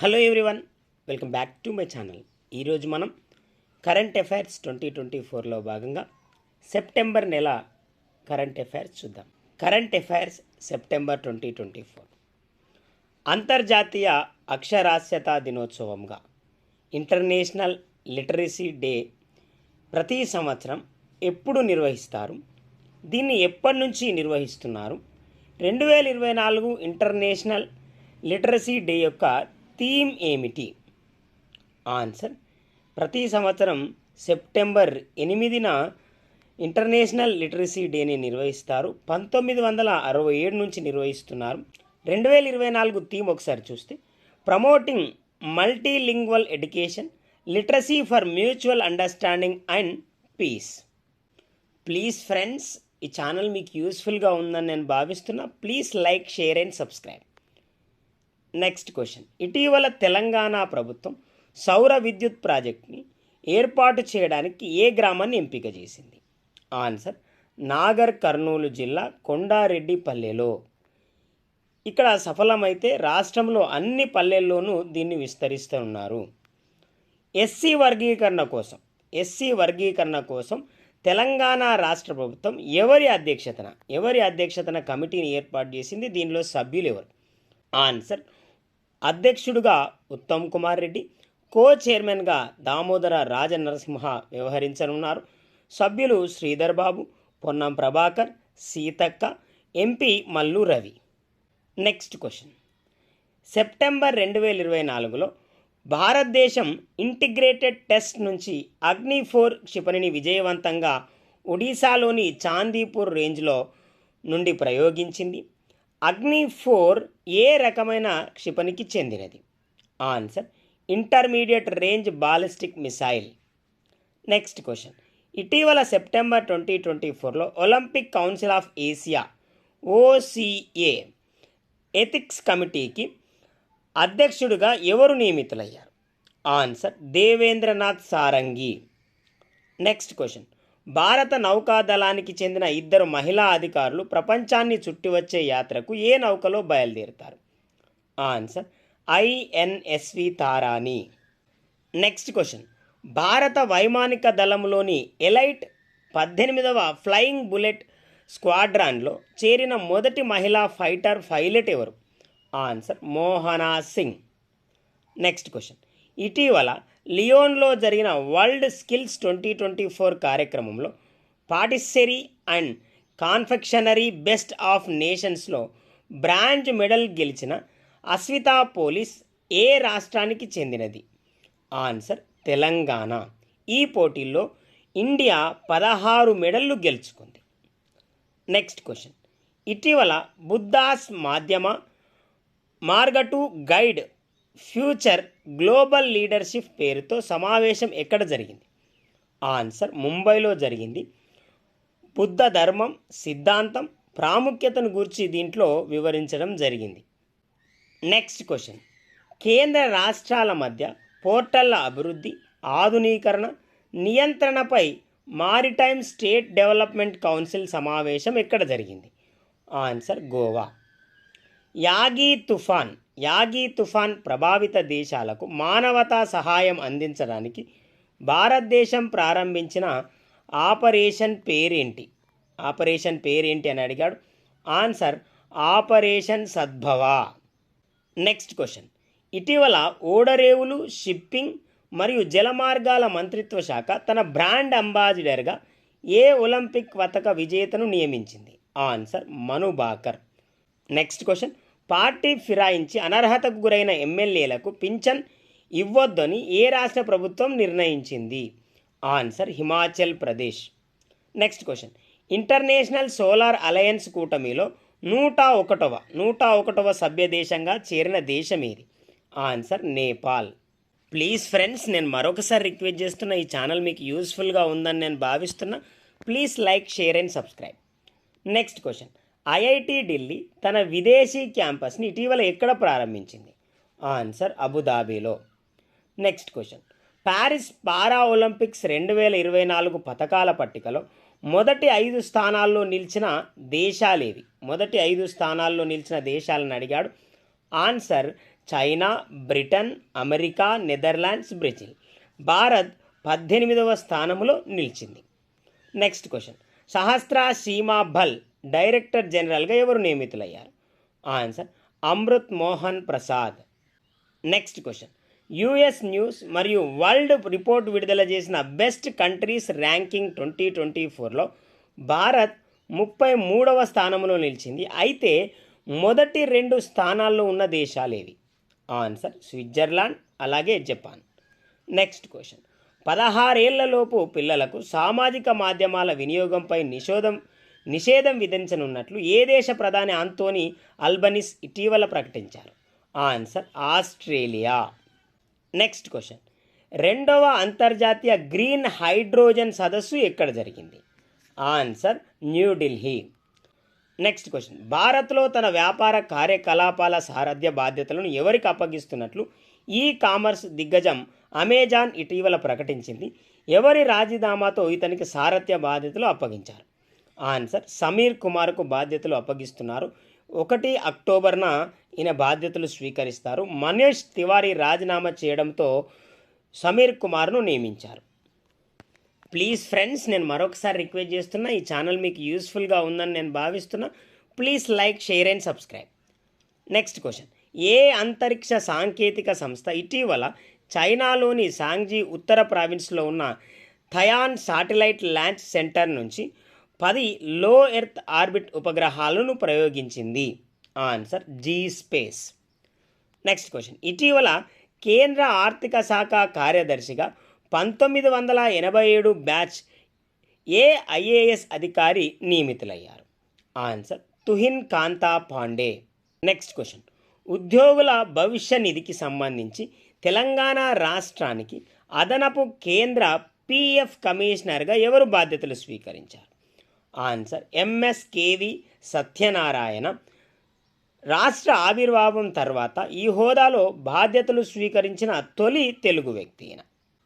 Hello everyone welcome back to my channel. ఈరోజు మనం current affairs twenty twenty ఫోర్లో భాగంగా సెప్టెంబర్ నెల కరెంట్ అఫైర్స్ చూద్దాం. Current affairs September twenty twenty four. అంతర్జాతీయ అక్షరాస్యత దినోత్సవంగా ఇంటర్నేషనల్ లిటరసీ డే ప్రతి సంవత్సరం ఎప్పుడు నిర్వహిస్తారు? దీన్ని ఎప్పటి నుంచి నిర్వహిస్తున్నారు? రెండు వేల ఇరవై నాలుగు ఇంటర్నేషనల్ లిటరసీ డే యొక్క థీమ్ ఏమిటి? ఆన్సర్ ప్రతి సంవత్సరం సెప్టెంబర్ ఎనిమిదిన ఇంటర్నేషనల్ లిటరసీ డేని నిర్వహిస్తారు. పంతొమ్మిది వందల అరవై ఏడు నుంచి నిర్వహిస్తున్నారు. రెండు వేల ఇరవై నాలుగు థీమ్ ఒకసారి చూస్తే promoting multilingual education literacy for mutual understanding and peace. Please friends ఈ ఛానల్ మీకు యూస్ఫుల్గా ఉందని నేను భావిస్తున్నా. Please like share and subscribe. Next question ఇటీవల తెలంగాణ ప్రభుత్వం సౌర విద్యుత్ ప్రాజెక్ట్ని ఏర్పాటు చేయడానికి ఏ గ్రామాన్ని ఎంపిక చేసింది? ఆన్సర్ నాగర్ కర్నూలు జిల్లా కొండారెడ్డిపల్లెలో. ఇక్కడ సఫలమైతే రాష్ట్రంలో అన్ని పల్లెల్లోనూ దీన్ని విస్తరిస్తున్నారు. ఎస్సీ వర్గీకరణ కోసం. ఎస్సీ వర్గీకరణ కోసం తెలంగాణ రాష్ట్ర ప్రభుత్వం ఎవరి అధ్యక్షతన? ఎవరి అధ్యక్షతన కమిటీని ఏర్పాటు చేసింది? దీనిలో సభ్యులు ఎవరు? ఆన్సర్ అధ్యక్షుడుగా ఉత్తమ్ కుమార్ రెడ్డి కో చైర్మన్గా దామోదర రాజనరసింహ వ్యవహరించనున్నారు. సభ్యులు Sridhar Babu Ponnam Prabhakar Seethakka MP Mallu Ravi. Next question. September రెండు వేల ఇరవై నాలుగులో భారతదేశం ఇంటిగ్రేటెడ్ టెస్ట్ నుంచి అగ్ని ఫోర్ క్షిపణిని విజయవంతంగా ఒడిశాలోని చాందీపూర్ రేంజ్లో నుండి ప్రయోగించింది. అగ్ని ఫోర్ ఏ రకమైన క్షిపణికి చెందినది? Answer intermediate range ballistic missile. Next question. ఇటీవల సెప్టెంబర్ ట్వంటీ ట్వంటీ ఫోర్లో Olympic council of Asia OCA ethics కమిటీకి అధ్యక్షుడిగా ఎవరు నియమితులయ్యారు? Answer Devendranath Sarangi. Next question. భారత నౌకాదళానికి చెందిన ఇద్దరు మహిళా అధికారులు ప్రపంచాన్ని చుట్టివచ్చే యాత్రకు ఏ నౌకలో బయలుదేరుతారు? Answer INSV Tarini. Next question. భారత వైమానిక దళంలోని ఎలైట్ పద్దెనిమిదవ ఫ్లయింగ్ బుల్లెట్ స్క్వాడ్రాన్లో చేరిన మొదటి మహిళా ఫైటర్ పైలట్ ఎవరు? Answer Mohana Singh. Next question. ఇటీవల లియోన్లో జరిగిన world skills twenty twenty four కార్యక్రమంలో patisserie and confectionery best of నేషన్స్లో bronze medal గెలిచిన అస్వితా పోలీస్ ఏ రాష్ట్రానికి చెందినది? ఆన్సర్ తెలంగాణ. ఈ పోటీల్లో ఇండియా పదహారు మెడళ్ళు గెలుచుకుంది. Next question. ఇటీవల బుద్ధాస్ మాధ్యమ మార్గటు గైడ్ ఫ్యూచర్ గ్లోబల్ లీడర్షిప్ పేరుతో సమావేశం ఎక్కడ జరిగింది? ఆన్సర్ ముంబైలో జరిగింది. బుద్ధ ధర్మం సిద్ధాంతం ప్రాముఖ్యతను గురించి దీంట్లో వివరించడం జరిగింది. Next question. కేంద్ర రాష్ట్రాల మధ్య పోర్టల్ల అభివృద్ధి ఆధునీకరణ నియంత్రణపై మారిటైమ్ స్టేట్ డెవలప్మెంట్ కౌన్సిల్ సమావేశం ఎక్కడ జరిగింది? ఆన్సర్ గోవా. యాగీ తుఫాన్ యాగీ తుఫాన్ ప్రభావిత దేశాలకు మానవతా సహాయం అందించడానికి భారతదేశం ప్రారంభించిన ఆపరేషన్ పేరేంటి? ఆపరేషన్ పేరేంటి అని అడిగాడు. Answer operation Sadbhav. Next question. ఇటీవల ఓడరేవులు షిప్పింగ్ మరియు జలమార్గాల మంత్రిత్వ శాఖ తన బ్రాండ్ అంబాసిడర్గా ఏ ఒలింపిక్ పతక విజేతను నియమించింది? Answer Manu Bhaker. Next question. Party ఫిరాయించి అనర్హతకు గురైన ఎమ్మెల్యేలకు పింఛన్ ఇవ్వొద్దని ఏ రాష్ట్ర ప్రభుత్వం నిర్ణయించింది? Answer Himachal Pradesh. Next question. International solar alliance కూటమిలో నూట ఒకటవ నూట ఒకటవ సభ్య దేశంగా చేరిన దేశం ఏది? ఆన్సర్ నేపాల్. ప్లీజ్ ఫ్రెండ్స్ నేను మరొకసారి రిక్వెస్ట్ చేస్తున్న ఈ ఛానల్ మీకు యూస్ఫుల్గా ఉందని నేను భావిస్తున్నా. Please like share and subscribe. Next question. IIT Delhi తన విదేశీ క్యాంపస్ని ఇటీవల ఎక్కడ ప్రారంభించింది? Answer అబుదాబీలో. Next question. Paris para Olympics రెండు వేల ఇరవై నాలుగు పథకాల పట్టికలో మొదటి ఐదు స్థానాల్లో నిలిచిన దేశాలేవి? మొదటి ఐదు స్థానాల్లో నిలిచిన దేశాలను అడిగాడు. Answer China Britain America Netherlands Brazil. Bharat పద్దెనిమిదవ స్థానంలో నిలిచింది. Next question. Sashastra Seema Bal director జనరల్గా ఎవరు నియమితులయ్యారు? Answer Amrit Mohan Prasad. Next question. US news మరియు వరల్డ్ రిపోర్ట్ విడుదల చేసిన best countries ranking twenty twenty ఫోర్లో భారత్ ముప్పై మూడవ స్థానంలో నిలిచింది. అయితే మొదటి రెండు స్థానాల్లో ఉన్న దేశాలేవి? ఆన్సర్ స్విట్జర్లాండ్ అలాగే జపాన్. Next question. పదహారేళ్ళలోపు పిల్లలకు సామాజిక మాధ్యమాల వినియోగంపై నిషేధం నిషేధం విధించనున్నట్లు ఏ దేశ ప్రధాని ఆంతోని అల్బనిస్ ఇటీవల ప్రకటించారు. Answer Australia. Next question. రెండవ అంతర్జాతీయ గ్రీన్ హైడ్రోజన్ సదస్సు ఎక్కడ జరిగింది? Answer New Delhi next question. భారత్లో తన వ్యాపార కార్యకలాపాల సారథ్య బాధ్యతలను ఎవరికి అప్పగిస్తున్నట్లు ఈ కామర్స్ దిగ్గజం అమెజాన్ ఇటీవల ప్రకటించింది. ఎవరి రాజీనామాతో ఇతనికి సారథ్య బాధ్యతలు అప్పగించారు? ఆన్సర్ సమీర్ కుమార్కు బాధ్యతలు అప్పగిస్తున్నారు. ఒకటి అక్టోబర్న ఈయన బాధ్యతలు స్వీకరిస్తారు. మనీష్ తివారీ రాజీనామా చేయడంతో సమీర్ కుమార్ను నియమించారు. ప్లీజ్ ఫ్రెండ్స్ నేను మరొకసారి రిక్వెస్ట్ చేస్తున్నా ఈ ఛానల్ మీకు యూస్ఫుల్గా ఉందని నేను భావిస్తున్నా. Please like share and subscribe. Next question. ఏ అంతరిక్ష సాంకేతిక సంస్థ ఇటీవల చైనాలోని సాంగ్జీ ఉత్తర ప్రావిన్స్లో ఉన్న థయాన్ శాటిలైట్ ల్యాంచ్ సెంటర్ నుంచి పది లో ఎర్త్ ఆర్బిట్ ఉపగ్రహాలను ప్రయోగించింది. Answer G space. Next question. ఇటీవల కేంద్ర ఆర్థిక శాఖ కార్యదర్శిగా పంతొమ్మిది వందల ఎనభై ఏడు బ్యాచ్ ఏ ఐఏఎస్ అధికారి నియమితులయ్యారు. Answer Tuhin Kanta Pandey. Next question. ఉద్యోగుల భవిష్య నిధికి సంబంధించి తెలంగాణ రాష్ట్రానికి అదనపు కేంద్ర పిఎఫ్ కమిషనర్గా ఎవరు బాధ్యతలు స్వీకరించారు? ఆన్సర్. ఎంఎస్కేవి సత్యనారాయణ. రాష్ట్ర ఆవిర్భావం తర్వాత ఈ హోదాలో బాధ్యతలు స్వీకరించిన తొలి తెలుగు వ్యక్తి ఈయన.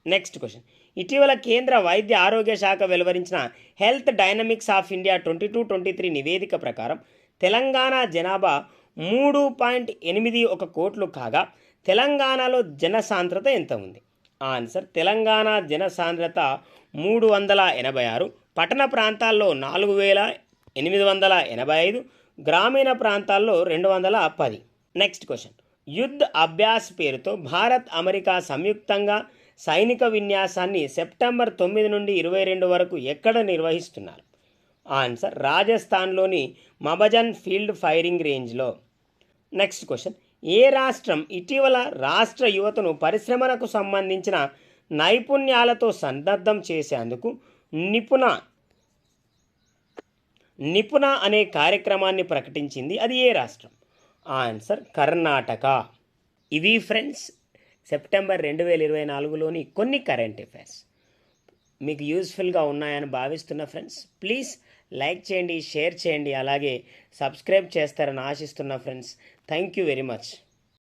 నెక్స్ట్ క్వశ్చన్ ఇటీవల కేంద్ర వైద్య ఆరోగ్య శాఖ వెలువరించిన health dynamics of India twenty two twenty three నివేదిక ప్రకారం తెలంగాణ జనాభా మూడు పాయింట్ ఎనిమిది ఒక కోట్లు కాగా తెలంగాణలో జనసాంద్రత ఎంత ఉంది? ఆన్సర్ తెలంగాణ జనసాంద్రత మూడు వందల ఎనభై ఆరు పట్టణ ప్రాంతాల్లో నాలుగు వేల ఎనిమిది వందల ఎనభై ఐదు గ్రామీణ ప్రాంతాల్లో రెండు వందల పది. నెక్స్ట్ క్వశ్చన్ యుద్ధ్ అభ్యాస్ పేరుతో భారత్ అమెరికా సంయుక్తంగా సైనిక విన్యాసాన్ని సెప్టెంబర్ తొమ్మిది నుండి ఇరవై రెండు వరకు ఎక్కడ నిర్వహిస్తున్నారు? ఆన్సర్ రాజస్థాన్లోని మబజన్ ఫీల్డ్ ఫైరింగ్ రేంజ్లో. నెక్స్ట్ క్వశ్చన్ ఏ రాష్ట్రం ఇటీవల రాష్ట్ర యువతను పరిశ్రమలకు సంబంధించిన నైపుణ్యాలతో సన్నద్ధం చేసేందుకు నిపుణ నిపుణ అనే కార్యక్రమాన్ని ప్రకటించింది అది ఏ రాష్ట్రం? ఆన్సర్ కర్ణాటక. ఇవి ఫ్రెండ్స్ సెప్టెంబర్ రెండు వేల ఇరవై నాలుగులోని కొన్ని కరెంట్ అఫైర్స్. మీకు యూస్ఫుల్గా ఉన్నాయని భావిస్తున్న ఫ్రెండ్స్ ప్లీజ్ లైక్ చేయండి షేర్ చేయండి అలాగే సబ్స్క్రైబ్ చేస్తారని ఆశిస్తున్న friends thank you very much.